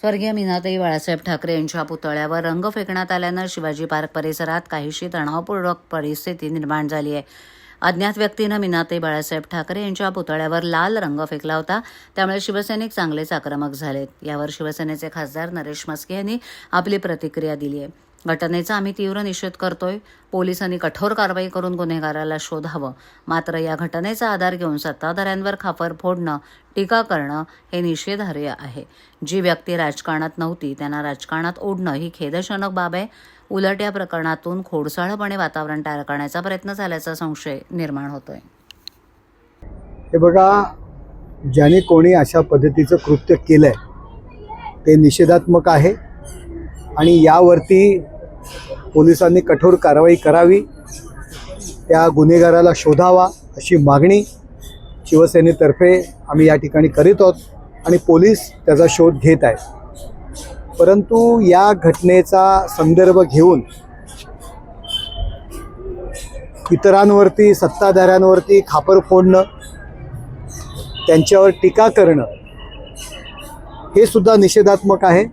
स्वर्गीय मीनाताई बाळासाहेब ठाकरे यांच्या पुतळ्यावर रंग फेकण्यात आल्यानं शिवाजी पार्क परिसरात काहीशी तणावपूर्वक परिस्थिती निर्माण झाली आहे. अज्ञात व्यक्तीनं मीनाताई बाळासाहेब ठाकरे यांच्या पुतळ्यावर लाल रंग फेकला होता. त्यामुळे शिवसैनिक चांगलेच आक्रमक झालेत. यावर शिवसेनेचे खासदार नरेश मस्के यांनी आपली प्रतिक्रिया दिली आहे. घटनेचा आम्ही तीव्र निषेध करतोय. पोलिसांनी कठोर कारवाई करून गुन्हेगाराला शोधावं. मात्र या घटनेचा आधार घेऊन सत्ताधाऱ्यांवर खापर फोडणं टीका करणं हे निषेधार्ह आहे. जी व्यक्ती राजकारणात नव्हती त्यांना राजकारणात ओढणं ही खेदजनक बाब आहे. उलट या प्रकरणातून खोडसाळपणे वातावरण तयार करण्याचा प्रयत्न झाल्याचा संशय निर्माण होतोय. हे बघा ज्याने कोणी अशा पद्धतीचं कृत्य केलंय ते निषेधात्मक आहे. आणि यावरती पोलिसांनी कठोर कारवाई करावी. त्या गुन्हेगाराला शोधावा अशी मागणी शिवसेनेतर्फे आम्ही या ठिकाणी करीत आहोत आणि पोलीस त्याचा शोध घेत आहेत. परंतु या घटनेचा संदर्भ घेऊन इतरांवरती सत्ताधाऱ्यांवरती खापर फोडणं त्यांच्यावर टीका करणं हे सुद्धा निषेधात्मक आहे.